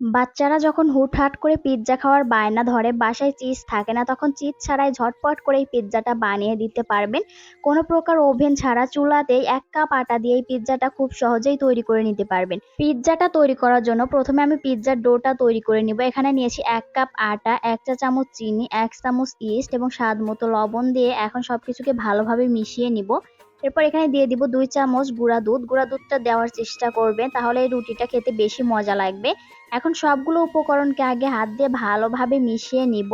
বাচ্চারা যখন হুটহাট করে পিৎজা খাওয়ার বায়না ধরে, বাসায় চিজ থাকে না, তখন চিজ ছাড়াই ঝটপট করে এই পিৎজাটা বানিয়ে দিতে পারবেন। কোনো প্রকার ওভেন ছাড়া চুলাতেই এক কাপ আটা দিয়ে এই পিৎজাটা খুব সহজেই তৈরি করে নিতে পারবেন। পিৎজাটা তৈরি করার জন্য প্রথমে আমি পিৎজার ডোটা তৈরি করে নিব। এখানে নিয়েছি এক কাপ আটা, এক চা চামচ চিনি, এক চামচ ইস্ট এবং স্বাদ মতো লবণ দিয়ে এখন সব কিছুকে ভালোভাবে মিশিয়ে নিব। এরপর এখানে দিয়ে দিব দুই চামচ গুঁড়া দুধ। গুঁড়া দুধটা দেওয়ার চেষ্টা করবেন, তাহলে এই রুটিটা খেতে বেশি মজা লাগবে। এখন সবগুলো উপকরণকে আগে হাত দিয়ে ভালোভাবে মিশিয়ে নিব।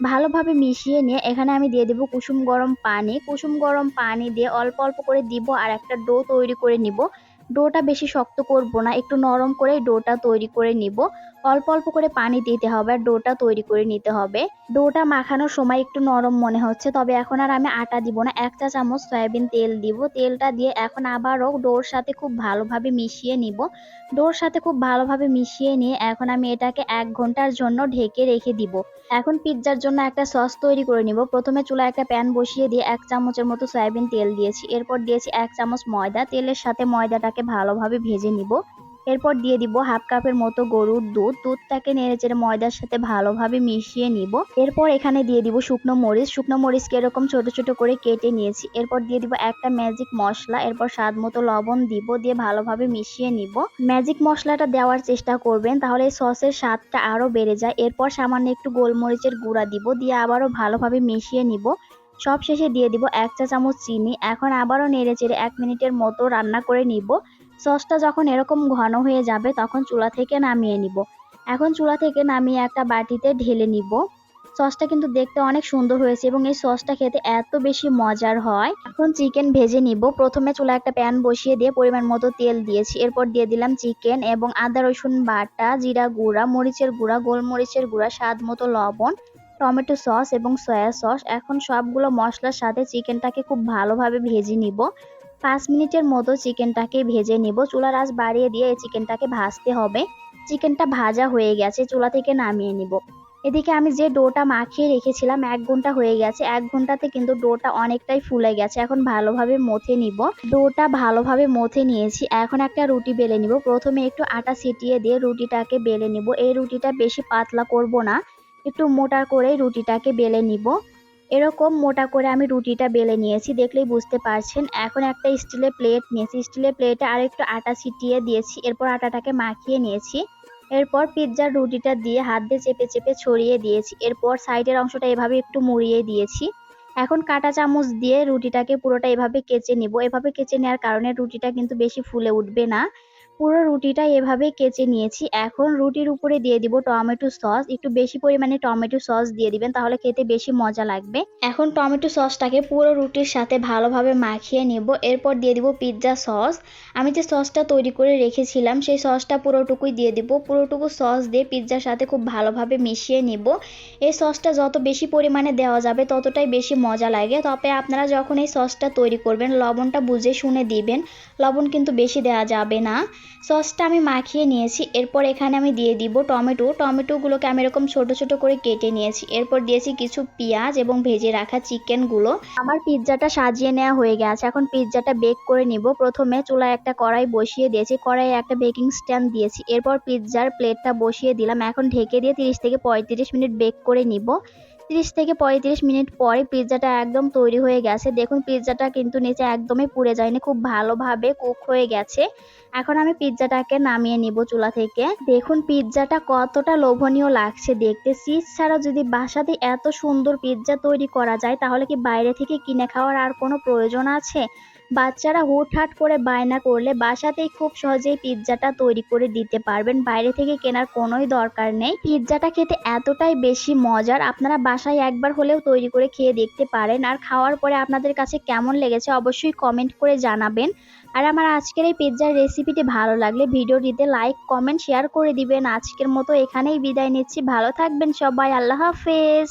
ভালোভাবে মিশিয়ে নিয়ে এখানে আমি দিয়ে দেব কুসুম গরম পানি। কুসুম গরম পানি দিয়ে অল্প অল্প করে দিব আর একটা ডো তৈরি করে নিব। ডোটা বেশি শক্ত করব না, একটু নরম করে ডোটা তৈরি করে নিব। অল্প অল্প করে পানি দিতে হবে আর ডোটা তৈরি করে নিতে হবে। ডোটা মাখানোর সময় একটু নরম মনে হচ্ছে, তবে এখন আর আমি আটা দিব না, এক চা চামচ সয়াবিন তেল দিব। তেলটা দিয়ে এখন আবারও ডোর সাথে খুব ভালোভাবে মিশিয়ে নিব। ডোর সাথে খুব ভালোভাবে মিশিয়ে নিয়ে এখন আমি এটাকে এক ঘণ্টার জন্য ঢেকে রেখে দিব। এখন পিৎজার জন্য একটা সস তৈরি করে নিব। প্রথমে চুলা একটা প্যান বসিয়ে দিয়ে এক চামচের মতো সয়াবিন তেল দিয়েছি। এরপর দিয়েছি এক চামচ ময়দা। তেলের সাথে ময়দাটাকে ভালোভাবে ভেজে নিব। এরপর দিয়ে দিব হাফ কাপের মতো গরুর দুধ। দুধটাকে নেড়ে চেড়ে ময়দার সাথে ভালোভাবে মিশিয়ে নিব। এরপর এখানে দিয়ে দিব শুকনো মরিচ। শুকনো মরিচকে এরকম ছোট ছোট করে কেটে নিয়েছি। এরপর দিয়ে দিব একটা ম্যাজিক মশলা। এরপর স্বাদ মতো লবণ দিব, দিয়ে ভালোভাবে মিশিয়ে নিব। ম্যাজিক মশলাটা দেওয়ার চেষ্টা করবেন, তাহলে সসের স্বাদটা আরও বেড়ে যায়। এরপর সামান্য একটু গোলমরিচের গুঁড়া দিব, দিয়ে আবারও ভালোভাবে মিশিয়ে নিব। সব শেষে দিয়ে দিব এক চা চামচ চিনি। এখন আবারও নেড়ে চেড়ে এক মিনিটের মতো রান্না করে নিব। সসটা যখন এরকম ঘন হয়ে যাবে, তখন চুলা থেকে নামিয়ে নিব। এখন চুলা থেকে নামিয়ে একটা বাটিতে ঢেলে নিব। সসটা কিন্তু দেখতে অনেক সুন্দর হয়েছে এবং এই সসটা খেতে এত বেশি মজার হয়। এখন চিকেন ভেজে নিব। প্রথমে চুলা একটা প্যান বসিয়ে দিয়ে পরিমাণ মতো তেল দিয়েছি। এরপর দিয়ে দিলাম চিকেন এবং আদা, রসুন বাটা, জিরা গুঁড়া, মরিচের গুঁড়া, গোলমরিচের গুঁড়া, স্বাদ মতো লবণ, টমেটো সস এবং সয়া সস। এখন সবগুলো মশলার সাথে চিকেনটাকে খুব ভালোভাবে ভেজে নিব। পাঁচ মিনিটের মতো চিকেনটাকে ভেজে নিব। চুলার আঁচ বাড়িয়ে দিয়ে এই চিকেনটাকে ভাজতে হবে। চিকেনটা ভাজা হয়ে গেছে, চুলা থেকে নামিয়ে নিব। এদিকে আমি যে ডোটা মাখিয়ে রেখেছিলাম, এক ঘণ্টা হয়ে গেছে। এক ঘন্টাতে কিন্তু ডোটা অনেকটাই ফুলে গেছে। এখন ভালোভাবে মথে নিব। ডোটা ভালোভাবে মথে নিয়েছি। এখন একটা রুটি বেলে নিব। প্রথমে একটু আটা ছিটিয়ে দিয়ে রুটিটাকে বেলে নিব। এই রুটিটা বেশি পাতলা করব না। একটু মোটা করে রুটিটাকে বেলে নিব। এরকম মোটা করে আমি রুটিটা বেলে নিয়েছি, দেখলেই বুঝতে পারছেন। এখন একটা স্টিলের প্লেট নিয়েছি, স্টিলের প্লেটে আর একটু আটা ছিটিয়ে দিয়েছি, এরপর আটাটাকে মাখিয়ে নিয়েছি। এরপর পিৎজার রুটিটা দিয়ে হাত দিয়ে চেপে চেপে ছড়িয়ে দিয়েছি, এরপর সাইডের অংশটা এভাবে একটু মুড়িয়ে দিয়েছি। এখন কাঁটা চামচ দিয়ে রুটিটাকে পুরোটা এভাবে কেচে নিব। এভাবে কেচে নেওয়ার কারণে রুটিটা কিন্তু বেশি ফুলে উঠবে না। পুরো রুটিটা এভাবে কেচে নিয়েছি। এখন রুটির উপরে দিয়ে দিব টমেটো সস। একটু বেশি পরিমাণে টমেটো সস দিয়ে দিবেন, তাহলে খেতে বেশি মজা লাগবে। এখন টমেটো সসটাকে পুরো রুটির সাথে ভালোভাবে মাখিয়ে নেব। এরপর দিয়ে দিব পিৎজা সস। আমি যে সসটা তৈরি করে রেখেছিলাম, সেই সসটা পুরোটুকুই দিয়ে দিব। পুরোটুকু সস দিয়ে পিৎজার সাথে খুব ভালোভাবে মিশিয়ে নিব। এই সসটা যত বেশি পরিমাণে দেওয়া যাবে, ততটাই বেশি মজা লাগে। তবে আপনারা যখন এই সসটা তৈরি করবেন, লবণটা বুঝে শুনে দিবেন। লবণ কিন্তু বেশি দেওয়া যাবে না। সসটা আমি মাখিয়ে নিয়েছি। এরপর এখানে আমি দিয়ে দিব টমেটো। টমেটোগুলোকে আমি এরকম ছোট ছোট করে কেটে নিয়েছি। এরপর দিয়েছি কিছু পেঁয়াজ এবং ভেজে রাখা চিকেনগুলো। আমার পিৎজাটা সাজিয়ে নেওয়া হয়ে গেছে। এখন পিৎজাটা বেক করে নিব। প্রথমে চুলায় একটা কড়াই বসিয়ে দিয়েছি। কড়াইয়ে একটা বেকিং স্ট্যান্ড দিয়েছি। এরপর পিৎজার প্লেটটা বসিয়ে দিলাম। এখন ঢেকে দিয়ে তিরিশ থেকে পঁয়ত্রিশ মিনিট বেক করে নিব। তিরিশ থেকে পঁয়ত্রিশ মিনিট পরে পিৎজাটা একদম তৈরি হয়ে গেছে। দেখুন, পিৎজাটা কিন্তু নিচে একদমই পুড়ে যায়নি, খুব ভালোভাবে কুক হয়ে গেছে। এখন আমি পিৎজাটাকে নামিয়ে নিব চুলা থেকে। দেখুন, পিৎজাটা কতটা লোভনীয় লাগছে দেখতে। চিজ ছাড়া যদি বাসাতে এত সুন্দর পিৎজা তৈরি করা যায়, তাহলে কি বাইরে থেকে কিনে খাওয়ার আর কোনো প্রয়োজন আছে? বাচ্চারা হুটহাট করে বায়না করলে বাসাতেই খুব সহজেই পিৎজাটা তৈরি করে দিতে পারবেন। বাইরে থেকে কেনার কোনোই দরকার নেই। পিৎজাটা খেতে এতটাই বেশি মজার, আপনারা বাসায় একবার হলেও তৈরি করে খেয়ে দেখতে পারেন। আর খাওয়ার পরে আপনাদের কাছে কেমন লেগেছে অবশ্যই কমেন্ট করে জানাবেন। আর আমার আজকের এই পিৎজার রেসিপিটি ভালো লাগলে ভিডিওটিতে লাইক, কমেন্ট, শেয়ার করে দিবেন। আজকের মতো এখানেই বিদায় নিচ্ছি। ভালো থাকবেন সবাই। আল্লাহ হাফেজ।